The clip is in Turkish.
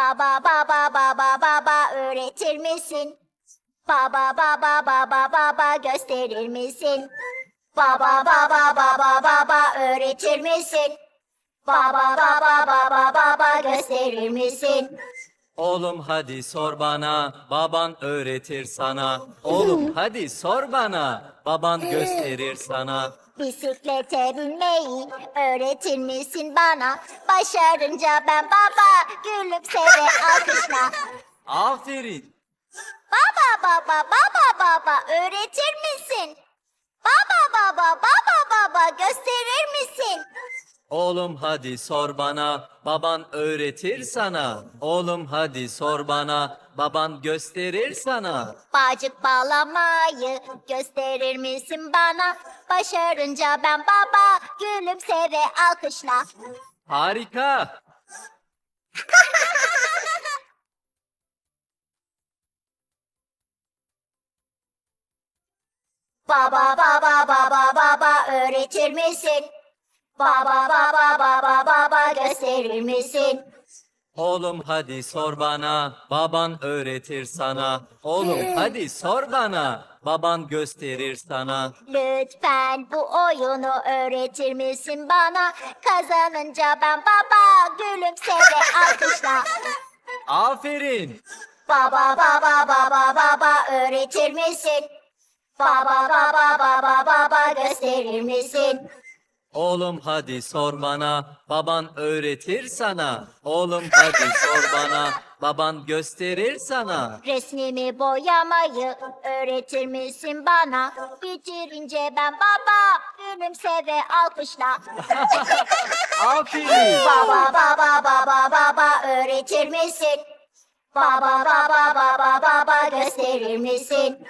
Baba baba baba baba öğretir misin? Baba baba baba baba gösterir misin? Baba baba baba baba öğretir misin? Baba baba baba baba gösterir misin? Oğlum hadi sor bana, baban öğretir sana. Oğlum hadi sor bana, baban gösterir sana. Bisiklete binmeyi öğretir misin bana? Başarınca ben baba gülümse ve alkışla. Aferin. Baba baba baba baba öğretir misin? Baba baba baba baba gösterir misin? Oğlum hadi sor bana, baban öğretir sana. Oğlum hadi sor bana, baban gösterir sana. Bağcık bağlamayı gösterir misin bana? Başarınca ben baba gülümse ve alkışla. Harika. Baba baba baba baba öğretir misin? Baba baba baba baba gösterir misin? Oğlum hadi sor bana, baban öğretir sana. Oğlum hadi sor bana, baban gösterir sana. Lütfen bu oyunu öğretir misin bana? Kazanınca ben baba gülümse ve alkışla. Aferin. Baba baba baba baba öğretir misin? Baba baba baba baba gösterir misin? Oğlum hadi sor bana, baban öğretir sana. Oğlum hadi sor bana, baban gösterir sana. Resmimi boyamayı öğretir misin bana? Bitirince ben baba gülümse ve alkışla. Aferin. Baba baba baba baba öğretir misin? Baba baba baba baba gösterir misin?